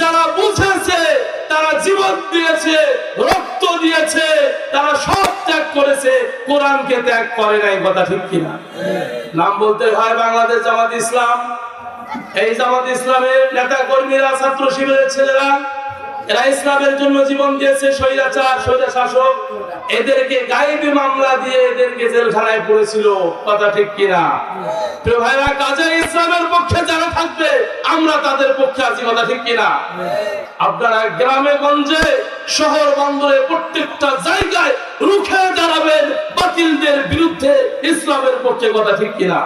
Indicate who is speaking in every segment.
Speaker 1: যারা বুঝেছে, তারা জীবন দিয়েছে, রক্ত দিয়েছে, তারা সব ত্যাগ করেছে, কোরআনকে ত্যাগ করে নাই, কথা ঠিক কিনা? নাম বলতে হয় বাংলাদেশ জামাত ইসলাম। এই জামাত ইসলামের নেতা কর্মীরা ছাত্র শিবিরের ছেলেরা এরা ইসলামের জন্য জীবন দিয়েছে, স্বৈরাচার স্বৈরা শাসক এদেরকে গায়েবী মামলা দিয়ে এদেরকে জেলখানায় পড়েছিল, কথা ঠিক কিনা? প্রিয় ভাইরা কাজে ইসলামের পক্ষে যারা থাকবে, আমরা তাদের পক্ষে আছি, কথা ঠিক কিনা? আপনারা গ্রামে, গঞ্জে, শহর বন্দরে প্রত্যেকটা জায়গায় রুখে পক্ষে কথা ঠিক কিনা?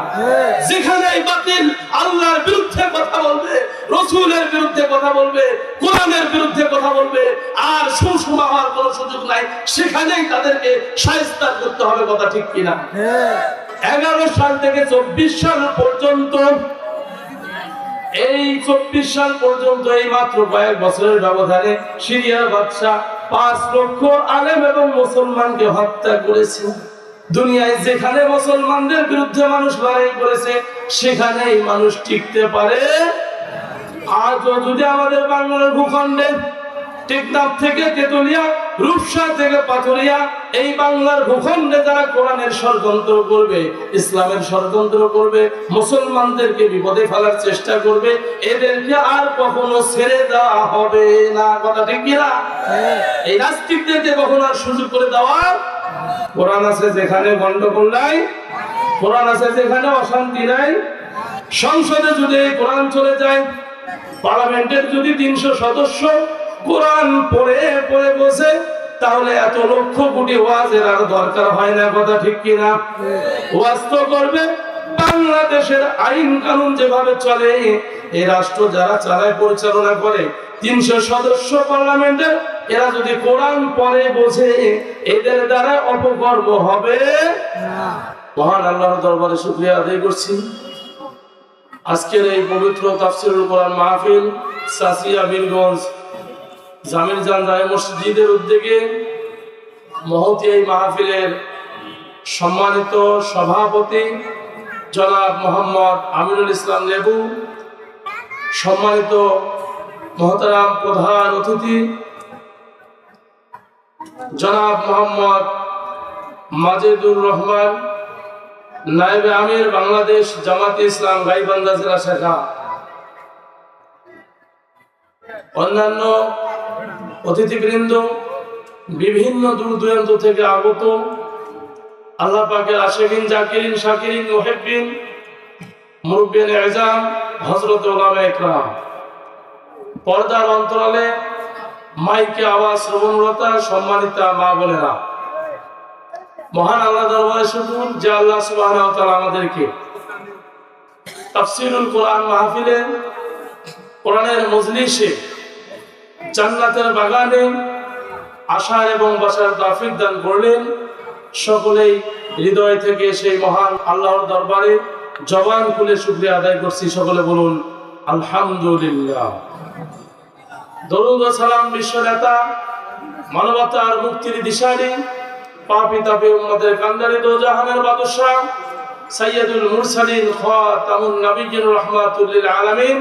Speaker 1: যেখানে বাতিল আল্লাহর বিরুদ্ধে কথা বলবে রসুলের বিরুদ্ধে কথা বলবে কোরআনের বিরুদ্ধে কথা বলবে আর সুষমা হওয়ার কোনো সুযোগ নাই সেখানেই তাদেরকে সাহিস্তার করতে হবে কথা ঠিক কিনা? এগারো সাল থেকে চব্বিশ সাল পর্যন্ত এই চব্বিশ সাল পর্যন্ত এই মাত্র কয়েক বছরের ব্যবধানে সিরিয়ার বাদশাহ পাঁচ লক্ষ আলেম এবং মুসলমানকে হত্যা করেছে। দুনিয়ায় যেখানে মুসলমানদের বিরুদ্ধে মানুষ লড়াই করেছে, সেখানেই মানুষ টিকতে পারে। আজও যদি আমাদের বাংলার ভূখণ্ডে টেকনাফ থেকে তেতুলিয়া রূপসা থেকে পাথরিয়া, এই বাংলার ভূখণ্ডে যারা কোরআনের ষড়যন্ত্র করবে, ইসলামের ষড়যন্ত্র করবে, মুসলমানদেরকে বিপদে ফেলার চেষ্টা করবে, এদেরকে আর কখনো ছেড়ে দেওয়া হবে না। কথা ঠিক কিনা? এই নাস্তিকদেরকে কখনো আর সুযোগ করে দেওয়ার কোরআন আছে যেখানে গন্ডগোল নাই, কোরআন আছে যেখানে অশান্তি নাই। সংসদে যদি কোরআন চলে যায়, পার্লামেন্টের যদি তিনশো সদস্য কোরআন পড়ে পড়ে বসে, তাহলে এত লক্ষ কোটি ওয়াজের আর দরকার হয় না, কথা ঠিক কিনা? ওয়াজ তো করবে, বাংলাদেশের আইন কানুন যেভাবে চলে, এই রাষ্ট্র যারা চালায় পরিচালনা করে, তিনশো সদস্য পার্লামেন্টের এরা যদি কোরআন পরে বোঝে, এদের দ্বারা অপকর্ম হবে মহান আল্লাহর দরবারে শুক্রিয়া আদায় করছি। আজকের এই পবিত্র তাফসিরুল কোরআন মাহফিল সাসিয়া বীরগঞ্জ জামির জান রায় মসজিদের উদ্যোগে মহতি এই মাহফিলের সম্মানিত সভাপতি জনাব মোহাম্মদ আমিরুল ইসলাম লেবু, সম্মানিত মহতারাম প্রধান অতিথি জনাব মোহাম্মদ মাজেদুর রহমান, নায়েবে আমির বাংলাদেশ জামাতে ইসলাম গাইবান্ধা জেলা শাখা। অন্যান্য অতিথিবৃন্দ, বিভিন্ন দূর দূরান্ত থেকে আগত আল্লাহ পাকের আশেকিন জাকিরিন, শাকিরিন মোহেবিন মুরব্বিন এজাম হজরত ওলামা ইকরাম পর্দার অন্তরালে মাইকে আওয়াজ শ্রবণরতা সম্মানিতা মা বোনেরা। মহান আল্লাহ দরবারে শুনুন যে আল্লাহ তাআলা আমাদেরকে তাফসীরুল কোরআন মাহফিলে, কোরআনের মজলিসে, জান্নাতের বাগানে আশার এবং বাসার তাফিক দান করলেন। সকলেই হৃদয় থেকে সেই মহান আল্লাহর দরবারে জবান খুলে শুকরিয়া আদায় করছি। সকলে বলুন, আলহামদুলিল্লাহ। দরুদ সালাম বিশ্ব নেতা মানবতার মুক্তির দিশারি পাপি তাপি উম্মতের কান্দারি দো জাহানের বাদশাহ, সাইয়্যিদুল মুরসালিন খাতামুন নবিয়্যির রাহমাতুল আলামিন,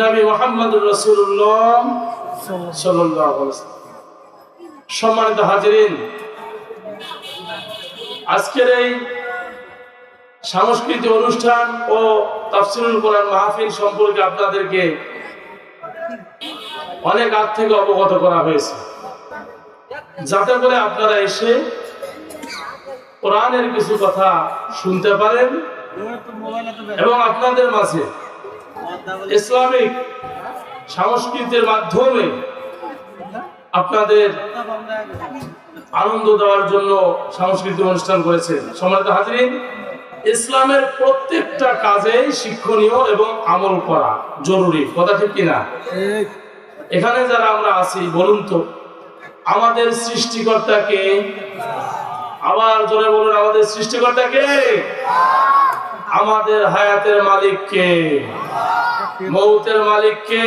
Speaker 1: নবী মুহাম্মদুর রাসূলুল্লাহ সাল্লাল্লাহু আলাইহি ওয়াসাল্লাম। সম্মানিত হাজিরিন, আজকের এই সাংস্কৃতিক অনুষ্ঠান ও তাফসিরুল কোরআন মাহফিল সম্পর্কে আপনাদেরকে অনেক আগ থেকে অবগত করা হয়েছে। যাতে করে আপনারা এসে কোরআনের কিছু কথা শুনতে পারেন এবং আপনাদের মাঝে ইসলামিক সংস্কৃতির মাধ্যমে আপনাদের আনন্দ দেওয়ার জন্য সাংস্কৃতিক অনুষ্ঠান করেছেন সম্মানিত হাজিরিন, ইসলামের প্রত্যেকটা কাজেই শিক্ষণীয় এবং আমল করা জরুরি। কথা ঠিক কিনা? এখানে যারা আমরা আছি, বলুন তো, আমাদের সৃষ্টিকর্তাকে, আবার জোরে বলুন, আমাদের সৃষ্টিকর্তাকে, আমাদের হায়াতের মালিককে, মৌতের মালিককে,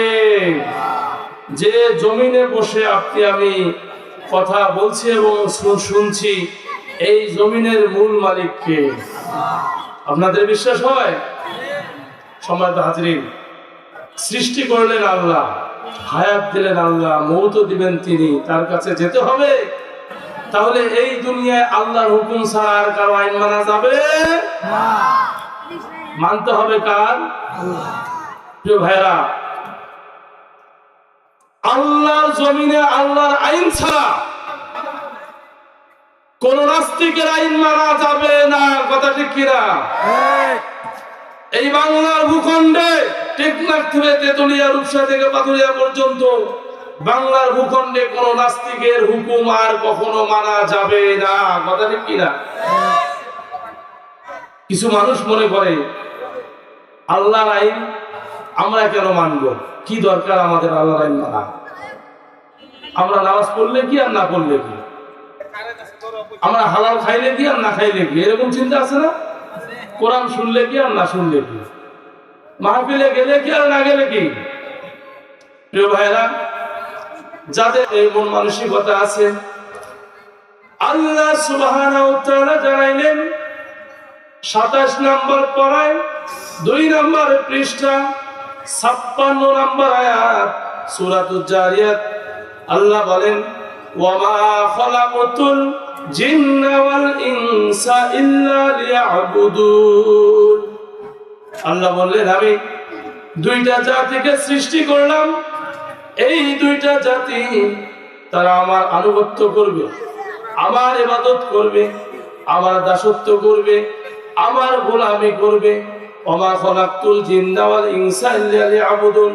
Speaker 1: যে জমিনে বসে আপনি, আমি কথা বলছি এবং শুনছি, এই জমিনের মূল মালিককে। আপনাদের বিশ্বাস হয়? সময় তো হাজিরিন, সৃষ্টি করলেন আল্লাহ। হায়াত দিলেন আল্লাহ মৌত দিবেন তিনি তার কাছে যেতে হবে। তাহলে এই দুনিয়ায় আল্লাহর হুকুম ছাড়া আর কারও আইন মানা যাবে? মানতে হবে কার? প্রিয় ভাইরা আল্লাহর জমিনে আল্লাহর আইন ছাড়া কোন নাস্তিকের আইন মানা যাবে না। কথা ঠিক কিনা? এই বাংলার ভূখণ্ডে টেকনাক থেকে তেতুলিয়া রূপসা থেকে পাথুরিয়া পর্যন্ত বাংলার ভূখণ্ডে কোন নাস্তিকের হুকুম আর কখনো মানা যাবে না। কথা ঠিক কিনা? কিছু মানুষ মনে করে আল্লাহর আইন আমরা কেন মানব? কি দরকার আমাদের আল্লাহর আইন মানা? আমরা নামাজ পড়লে কি আর না পড়লে কি? আমরা হালাল খাইলে কি আর না খাইলে কি? এরকম চিন্তা আছে না? কোরআন শুনলে কি আর না শুনলে কি? মাহফিলে গেলে কি আর না গেলে কি? প্রিয় ভাইরা যাদের এই মন মানসিকতা আছে, আল্লাহ ওয়া জানাইলেন 27 নম্বর পড়ায়, দুই নম্বর পৃষ্ঠা 56 নম্বর আয়াত, সূরাতুজ জারিয়াত, আল্লাহ বলেন, ওয়ামা খলাকতুল জিন্না ওয়াল ইনসা ইল্লা লিয়াবুদুন। আল্লাহ বললেন, আমি দুইটা জাতিকে সৃষ্টি করলাম। এই দুইটা জাতি তারা আমার আনুগত্য করবে, আমার ইবাদত করবে, আমার দাসত্ব করবে, আমার গোলামি করবে। ওমা খলাকতুল জিন্না ওয়াল ইনসা ইল্লা লিয়াবুদুন।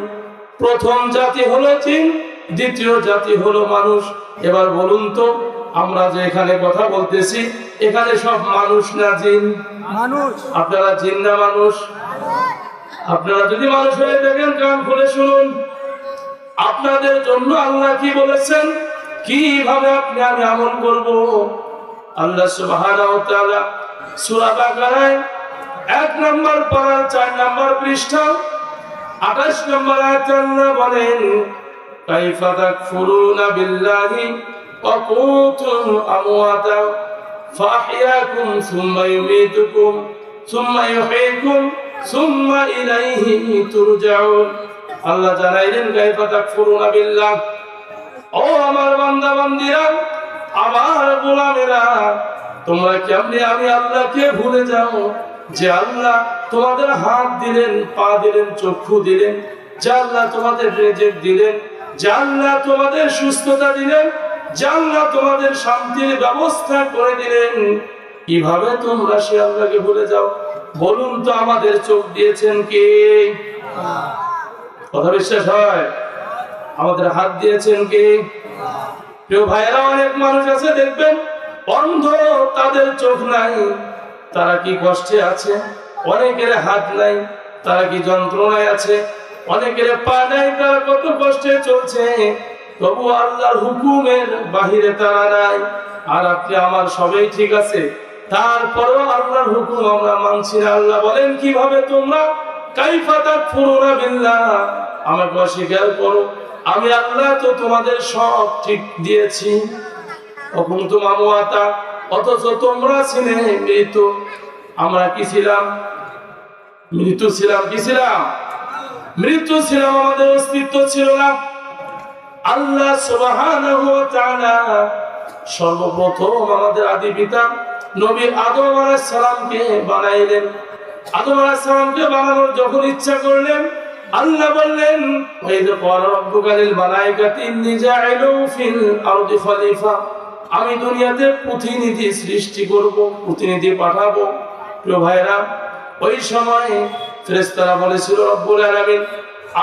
Speaker 1: প্রথম জাতি হলো জিন, দ্বিতীয় জাতি হলো মানুষ। এবার বলুন তো আমরা যে এখানে কথা বলতেছি এখানে সব মানুষ না জিন?
Speaker 2: মানুষ।
Speaker 1: আপনারা জিন না মানুষ? আপনারা যদি মানুষ হয়ে দেখেন কান খুলে শুনুন। আপনাদের জন্য আল্লাহ কি বলেছেন? কীভাবে আপনি আমি আমল করব? আল্লাহ সুবহানাহু ওয়া তাআলা সূরা বাকারায় এক নম্বর পারা চার নম্বর পৃষ্ঠা আঠাশ নম্বর আয়াতে আল্লাহ বলেন কাইফা তাকফুরুনা বিল্লাহি কুনতুম আমওয়াতা ফাহইয়াকুম সুম্মা ইউমীতুকুম সুম্মা ইউহয়িকুম সুম্মা ইলাইহি তুরজাউন আল্লাহ জানাইলেন, কাইফা তাকফুরুনা বিল্লাহ? ও আমার বান্দা বান্দিরা আমার গোলামেরা, তোমরা কেমনি আমি আল্লাহকে ভুলে যাও যে আল্লাহ তোমাদের হাত দিলেন, পা দিলেন, চক্ষু দিলেন, যে আল্লাহ তোমাদের রেজেক দিলেন, যে আল্লাহ তোমাদের সুস্থতা দিলেন? আল্লাহ তোমাদের শান্তির ব্যবস্থা করে দিলেন। কীভাবে তোমরা সে আল্লাহকে ভুলে যাও? বলুন তো আমাদের চোখ দিয়েছেন কে? কথা বিশ্বাস হয়? আমাদের হাত দিয়েছেন কে? প্রিয় ভাইয়েরা, অনেক মানুষ আছে, দেখবেন, অন্ধ তাদের চোখ নাই। তারা কি কষ্টে আছে? অনেকের হাত নাই, তারা কি যন্ত্রণায় আছে? অনেকের পা নাই, তারা কত কষ্টে চলছে? তবু আল্লাহর হুকুমের বাহিরে তারা নাই। আর আপনি আমার সবাই ঠিক আছে। তারপরেও আল্লাহর হুকুম আমরা মানছি না। আল্লাহ বলেন, কীভাবে তোমরা? মৃত্যু ছিলাম, আমাদের অস্তিত্ব ছিল না। আল্লাহ সুবহানাহু ওয়া সর্বপ্রথম আমাদের আদি পিতা নবী আদম আলাইহিস সালামকে বানাইলেন। আদম আলাইহিস সালামকে বানানোর যখন ইচ্ছা করলেন, আল্লাহ বললেন ওয়াইদ ক্বালা রাব্বুকা লিল মালাইকাতি ইন্নী জাইলু ফিল আরদি খলিফা, আমি দুনিয়াতে প্রতিনিধি সৃষ্টি করব, প্রতিনিধি পাঠাবো। প্রিয় ভাইরা ওই সময় ফেরেশতারা বলেছিল, রব্বুল আলামিন,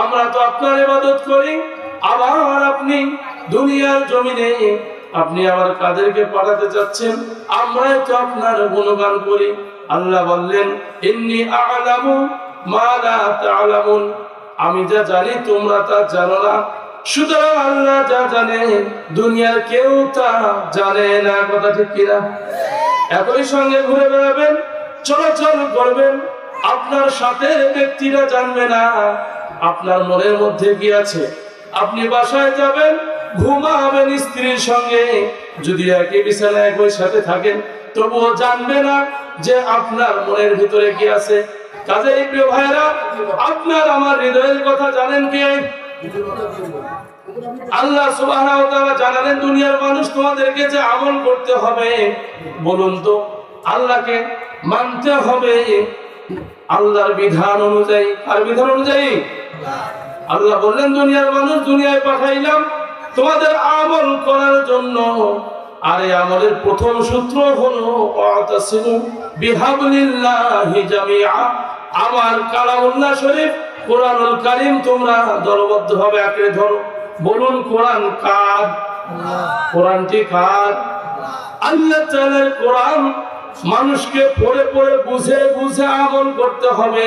Speaker 1: আমরা তো আপনার ইবাদত করি আবার আপনি দুনিয়ার জমিনে আপনি আবার কাদেরকে পাঠাতে চাচ্ছেন? আমরাই তো আপনার গুণগান করি। আল্লাহ বললেন, ইন্নি আ'লামু মা আমি যা জানি তোমরা তা জানো না। সুতরাং আল্লাহ যা জানে, দুনিয়ার কেউ তা জানে না। কথা ঠিক কিনা একই সঙ্গে ঘুরে বেড়াবেন, চলাচল করবেন। আপনার সাথে ব্যক্তিরা জানবে না, আপনার মনের মধ্যে কি আছে? আপনি বাসায় যাবেন, ঘুমাবেন স্ত্রীর সঙ্গে। যদি একই বিছানায় একই সাথে থাকেন, তবুও জানবে না যে আপনার মনের ভিতরে কি আছে। কাজেই প্রিয় ভাইরা আপনার আমার হৃদয়ের কথা জানেন কে? আল্লাহ জানালেন, দুনিয়ার মানুষ তোমাদেরকে যে আমল করতে হবে, বলুন তো, আল্লাহকে মানতে হবে। আল্লাহর বিধান অনুযায়ী আর বিধান অনুযায়ী? আল্লাহ বললেন দুনিয়ার মানুষ দুনিয়ায় পাঠাইলাম তোমাদের আমল করার জন্য। আর এই আমলের প্রথম সূত্র হলো আমার কালামুল্লাহ শরীফ কোরআনুল কারীম তোমরা দলবদ্ধভাবে আঁকড়ে ধরো। বলুন কোরআন কার? কোরআনটি কার? আল্লাহ কোরআন মানুষকে পড়ে পড়ে বুঝে বুঝে আমল করতে হবে।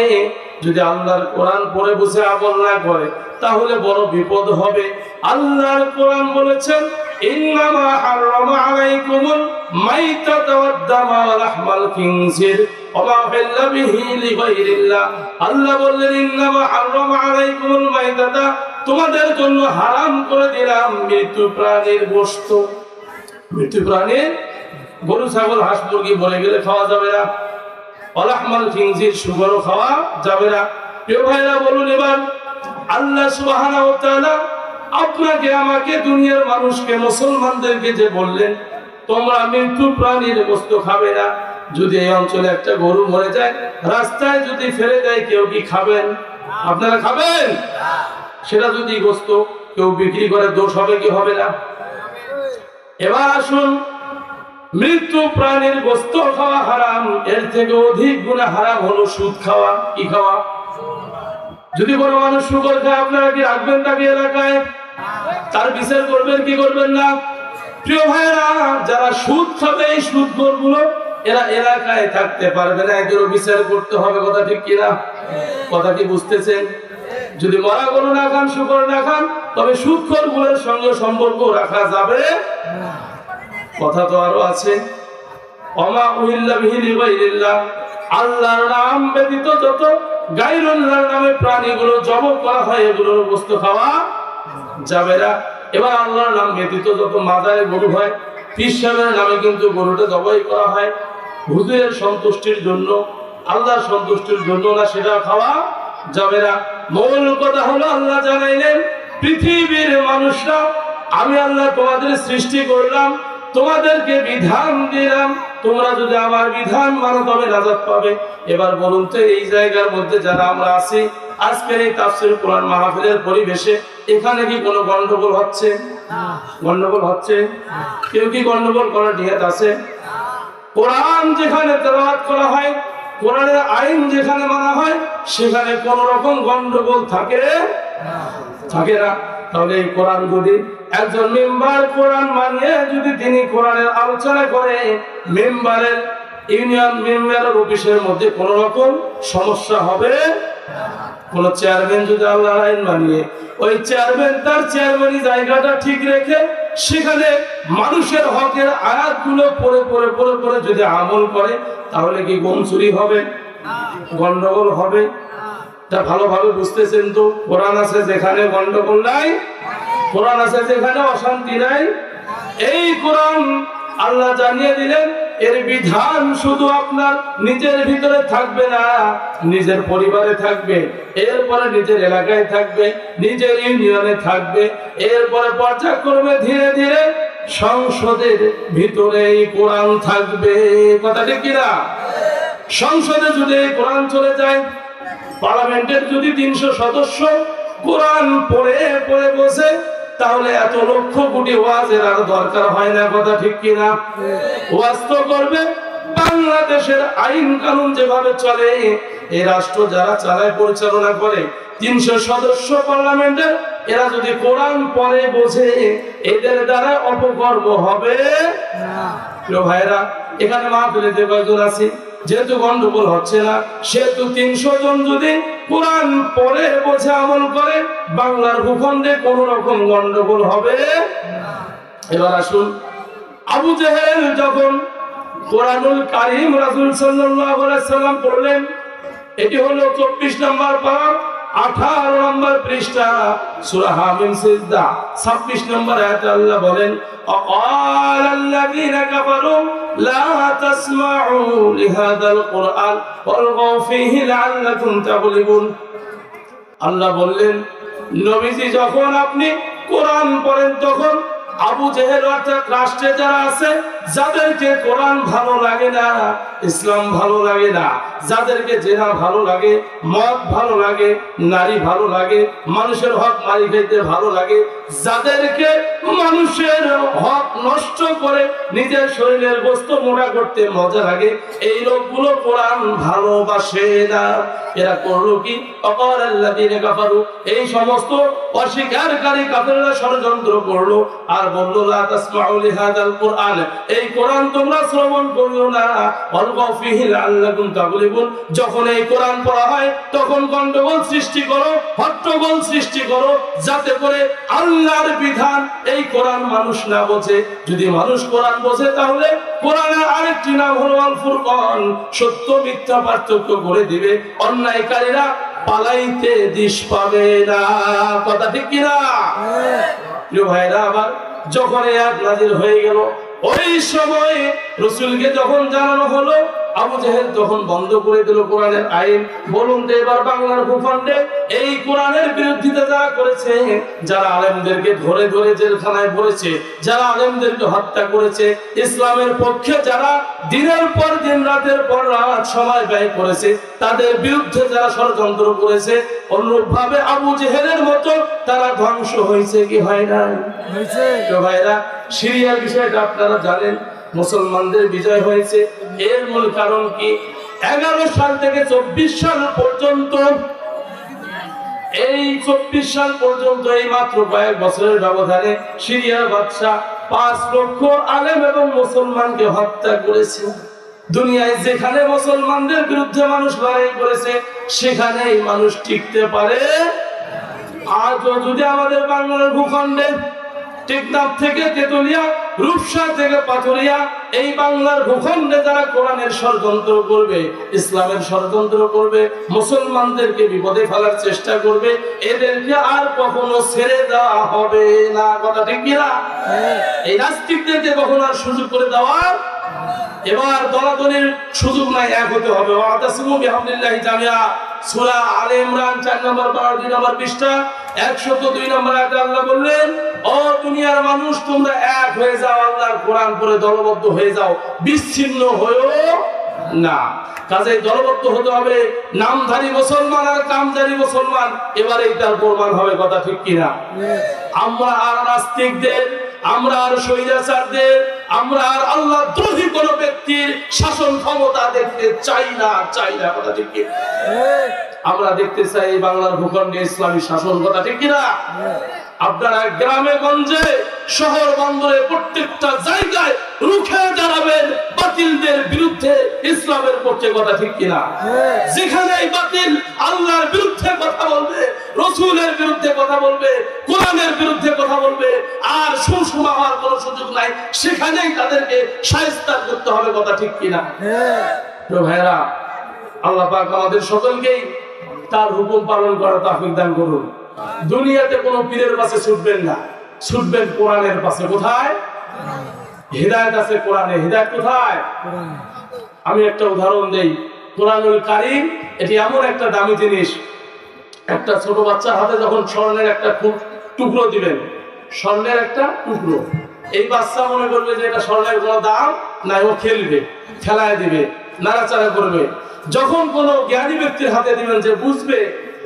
Speaker 1: যদি আল্লাহর কোরআন পড়ে বুঝে আমল না করে, তাহলে বড় বিপদ হবে। আল্লাহর কোরআন বলেছেন তোমাদের জন্য হারাম করে দিলাম মৃত্যু প্রাণীর গোশত। মৃত্যু প্রাণীর গরু, ছাগল, হাঁস, মুরগি মরে গেলে খাওয়া যাবে না। অলাহমাল খিংজির সুগরও খাওয়া যাবে না। প্রিয় ভাইরা, বলুন এবার, আল্লাহ তাআলা আপনাকে, আমাকে দুনিয়ার মানুষকে, মুসলমানদেরকে যে বললেন, তোমরা মৃত্যু প্রাণীর গোস্ত খাবে না। যদি এই অঞ্চলে একটা গরু মরে যায়, রাস্তায় যদি ফেলে দেয়, কেউ কি খাবেন? আপনারা খাবেন? সেটা যদি গোস্ত কেউ বিক্রি করে, দোষ হবে কি হবে না? এবার আসুন মৃত্যু প্রাণীর গোস্ত খাওয়া হারাম, এর থেকে অধিক গুণা হারাম হলো সুদ খাওয়া, কি খাওয়া? যদি কোনো মানুষ শুকর খায়, আপনারা কি রাখবেন তাকে এলাকায়? তার বিচার করবেন, কি করবেন না? প্রিয় ভাইরা যারা সুদ খাবে, এই সুদগুলো এরা এলাকায় থাকতে পারবে না। একজনও বিচার করতে হবে, কথা ঠিক কিনা? কথা কি বুঝতেছেন? যদি মরা গরু না খান, শুকর না খান, তবে সুদখোরগুলোর সঙ্গে সম্পর্ক রাখা যাবে। কথা তো আরও আছে। অমা উহিল্লা আল্লাহর নাম ব্যতীত যত গাইরুল্লাহর নামে প্রাণীগুলো জব করা হয়, এগুলোর বস্তু খাওয়া যাবে না। এবার আল্লাহর নাম ব্যতীত যত মাজারে গরু হয়, পীর সাহেবের নামে কিন্তু গরুটা জবাই করা হয়। হুজুরের সন্তুষ্টির জন্য, আল্লাহর সন্তুষ্টির জন্য না সেটা খাওয়া যাবে না। মূল কথা হলো আল্লাহ জানাইলেন, পৃথিবীর মানুষরা, আমি আল্লাহ তোমাদের সৃষ্টি করলাম তোমাদেরকে বিধান দিলাম। তোমরা যদি আমার বিধান মানো তবে নাজাত পাবে। এবার বলুন তো এই জায়গার মধ্যে যারা আমরা আছি আজকের এই তাফসির কোরআন মাহফিলের পরিবেশে এখানে কি কোনো গন্ডগোল হচ্ছে? গন্ডগোল হচ্ছে? কেউ কি গন্ডগোল করার নিয়ত আছে? কোরআন যেখানে তেলাওয়াত করা হয় কোরআনের আইন যেখানে মানা হয় সেখানে কোন রকম গন্ডগোল থাকে? থাকে না। তাহলে এই কোরআন যদি একজন মেম্বার কোরআন মানিয়ে যদি তিনি কোরআনের আলোচনা করে, মেম্বারের ইউনিয়ন মেম্বারের অফিসের মধ্যে কোন রকম সমস্যা হবে? কোন চেয়ারম্যান যদি আল্লাহর আইন মানিয়ে, ওই চেয়ারম্যান তার চেয়ারম্যানি জায়গাটা ঠিক রেখে সেখানে মানুষের হকের আয়াতগুলো পড়ে পড়ে পড়ে পড়ে যদি আমল করে, তাহলে কি গম হবে? গন্ডগোল হবে? তা ভালোভাবে বুঝতেছেন তো? কোরআন আছে যেখানে গন্ডগোল নাই। কোরআন আছে যেখানে অশান্তি নাই। এই কোরআন আল্লাহ জানিয়ে দিলেন, এর বিধান শুধু আপনার নিজের ভিতরে থাকবে না, নিজের পরিবারে থাকবে, এরপরে নিজের এলাকায় থাকবে, নিজের ইউনিয়নে থাকবে, এরপরে পর্যায়ক্রমে ধীরে ধীরে সংসদের ভিতরে এই কোরআন থাকবে। কথা ঠিক কিনা সংসদে যদি কোরআন চলে যায়, পার্লামেন্টের যদি তিনশো সদস্য কোরআন পড়ে পড়ে বসে তাহলে এত লক্ষ কোটি ওয়াজের আর দরকার হয় না কথা ঠিক কিনা? ওয়াজ তো করবে বাংলাদেশের আইন কানুন যেভাবে চলে এই রাষ্ট্র যারা চালায় পরিচালনা করে তিনশো সদস্য পার্লামেন্টের এরা যদি কোরআন পরে বোঝে এদের দ্বারা অপকর্ম হবে? ভাইরা এখানে মা ফেলে যে কয়েকজন আছে? যেহেতু গন্ডগোল হচ্ছে না, সেহেতু তিনশো জন যদি কোরআন পরে বোঝে, আমল করে, বাংলার ভূখণ্ডে কোন রকম গন্ডগোল হবে এবার আসুন, আবু জেহেল যখন কোরআনুল কারিম আলাইহি সাল্লাম পড়লেন, এটি হলো চব্বিশ নম্বর পারা আঠারো নম্বর পৃষ্ঠা সূরা হামিম সিজদা 26 নম্বর আয়াতে আল্লাহ বলেন وقال الذين كفروا لا تسمعوا لهذا القرآن والغوا فيه لعلكم تغلبون আল্লাহ বললেন নবীজি যখন আপনি কোরআন পড়েন তখন আবু জেহেল অর্থাৎ রাষ্ট্রে যারা আছে যাদেরকে কোরআন ভালো লাগে না, ইসলাম ভালো লাগে না, যাদেরকে জেনা ভালো লাগে, মদ ভালো লাগে, নারী ভালো লাগে, মানুষের হক মারি খাইতে ভালো লাগে, যাদেরকে মানুষের হক নষ্ট করে নিজের শরীরের বস্তু মোড়া করতে মজা লাগে, এই লোকগুলো কোরআন ভালোবাসে না। এরা করল কি? অপর এই সমস্ত অস্বীকারী কাফেররা ষড়যন্ত্র করল আর বলল কোরআন। এই কোরআন তোমরা শ্রবণ করিও না। যখন এই কোরআন পড়া হয় তখন গন্ডগোল সৃষ্টি করো হট্টগোল সৃষ্টি করো যাতে করে আল্লাহর বিধান এই কোরআন মানুষ না বোঝে। যদি মানুষ কোরআন বোঝে তাহলে কোরআনের আরেকটি নাম হলো আল ফুরকান সত্য মিথ্যা পার্থক্য করে দিবে। অন্যায়কারীরা পালাইতে দিশ পাবে না। কথা ঠিক কিনা? প্রিয় ভাইরা আবার যখন এক নাজিল হয়ে গেল ওই সময় রসুলকে যখন জানানো হলো আবু জাহেল তখন বন্ধ করে দিল কোরআনের আইন। বলুন তো এবার বাংলার ভূখণ্ডে এই কোরআনের বিরোধিতা যারা করেছে যারা আলেমদেরকে ধরে ধরে জেলখানায় ভরেছে যারা আলেমদেরকে হত্যা করেছে ইসলামের পক্ষে যারা দিনের পর দিন রাতের পর রাত সময় ব্যয় করেছে তাদের বিরুদ্ধে যারা ষড়যন্ত্র করেছে অনুরূপভাবে আবু জেহেলের মতো তারা ধ্বংস হয়েছে কি হয় না তো ভাইরা সিরিয়ার বিষয়টা আপনারা জানেন। মুসলমানদের বিজয় হয়েছে। এর মূল কারণ কি? এগারো সাল থেকে চব্বিশ সাল পর্যন্ত, এই চব্বিশ সাল পর্যন্ত এই মাত্র কয়েক বছরের ব্যবধানে সিরিয়ার বাদশাহ পাঁচ লক্ষ আলেম এবং মুসলমানকে হত্যা করেছে। দুনিয়ায় যেখানে মুসলমানদের বিরুদ্ধে মানুষ লড়াই করেছে, সেখানেই মানুষ টিকতে পারে। আজও যদি আমাদের বাংলার ভূখণ্ডে টেকনাফ থেকে তেতুলিয়া, রূপসা থেকে পাথুরিয়া, এই বাংলার ভূখণ্ডে যারা কোরআনের ষড়যন্ত্র করবে, ইসলামের ষড়যন্ত্র করবে, মুসলমানদেরকে বিপদে ফেলার চেষ্টা করবে, এদেরকে আর কখনো ছেড়ে দেওয়া হবে না। কথা ঠিক কিনা এই নাস্তিকদেরকে কখনো আর সুযোগ করে দেওয়ার এবার দলাদলির সুযোগ নাই, এক হতে হবে। ওয়াতাসিমু বিহামদিল্লাহি জামিয়া। সূরা আলে ইমরান 4 নম্বর 12 দুই নম্বর পৃষ্ঠা। 102 নম্বর আয়াতে আল্লাহ বললেন ও দুনিয়ার মানুষ তোমরা এক হয়ে যাও আল্লাহর কোরআন পড়ে দলবদ্ধ হয়ে যাও বিচ্ছিন্ন হয়েও না। কাজে দলবদ্ধ হতে হবে নামধারী মুসলমান আর কামধারী মুসলমান এবার তার প্রমাণ হবে কথা ঠিক কিনা? আমরা আর নাস্তিকদের আমরা আর স্বৈরাচারদের, আমরা আর আল্লাহ দ্রোহী কোন ব্যক্তির শাসন ক্ষমতা দেখতে চাই না চাই না, কথা ঠিক আমরা দেখতে চাই বাংলার ভূখণ্ডে ইসলামী শাসন, কথা ঠিক কিনা আপনারা গ্রামে, গঞ্জে, শহর বন্দরে প্রত্যেকটা জায়গায় রুখে দাঁড়াবেন বাতিলদের বিরুদ্ধে ইসলামের পক্ষে, কথা ঠিক কিনা যেখানে বাতিল আল্লাহর বিরুদ্ধে কথা বলবে, রসুলের বিরুদ্ধে কথা বলবে, কোরআনের বিরুদ্ধে আর সুষমা হওয়ার কোনো সুযোগ নাই। সেখানেই তাদেরকে সাহিস্তার করতে হবে কথা ঠিক কিনা। তো ভাইরা আল্লাহ পাক আমাদের সকলকেই তার হুকুম পালন করার তাফিক দান করুন। দুনিয়াতে কোনো পীরের পাশে ছুটবেন না। ছুটবেন কোরআনের পাশে। কোথায়? হৃদায়ত আছে কোরআনে। হৃদায়ত কোথায়? আমি একটা উদাহরণ দেই। কোরআনুল কারিম, এটি এমন একটা দামি জিনিস। একটা ছোট বাচ্চার হাতে যখন স্বর্ণের একটা খু- টুকরো দিবেন স্বর্ণের একটা টুকরো। এই বাচ্চা মনে করবে যে এটা স্বর্ণের কোনো দাম না ও খেলবে, খেলায় দিবে, নাড়াচাড়া করবে। যখন কোনো জ্ঞানী ব্যক্তির হাতে দিবেন যে বুঝবে,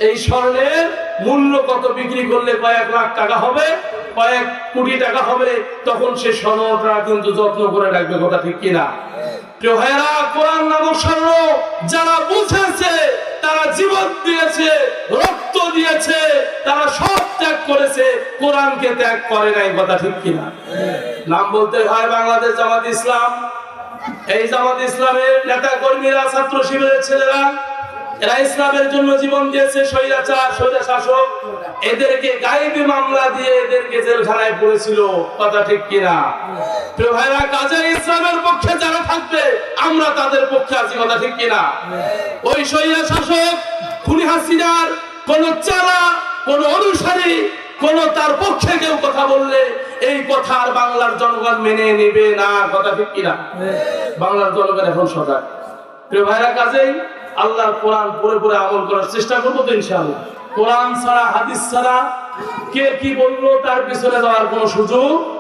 Speaker 1: এই স্বর্ণের মূল্য কত বিক্রি করলে কয়েক লাখ টাকা হবে, কয়েক কোটি টাকা হবে, তখন সে স্বর্ণটা কিন্তু যত্ন করে রাখবে, কথা ঠিক কিনা? যারা বুঝেছে, তারা জীবন দিয়েছে, রক্ত দিয়েছে, তারা সব ত্যাগ করেছে, কোরআনকে ত্যাগ করে নাই, কথা ঠিক কিনা? নাম বলতে হয় বাংলাদেশ জামাত ইসলাম। এই জামাত ইসলামের নেতা কর্মীরা ছাত্র শিবিরের ছেলেরা, এরা ইসলামের জন্য জীবন দিয়েছে, স্বৈরাচার স্বৈরা শাসক এদেরকে গায়েবী মামলা দিয়ে এদেরকে জেলখানায় পড়েছিল, কথা ঠিক কিনা? বাংলার জনগণ মেনে নেবে না, কথা ঠিক কিনা? বাংলার জনগণ এখন সজাগ। প্রিয় ভাইরা, কাজেই আল্লাহর কোরআন পড়ে পড়ে আমল করার চেষ্টা করব তো ইনশাআল্লাহ। কোরআন ছাড়া, হাদিস ছাড়া কে কি বলল, তার পিছনে যাওয়ার কোনো সুযোগ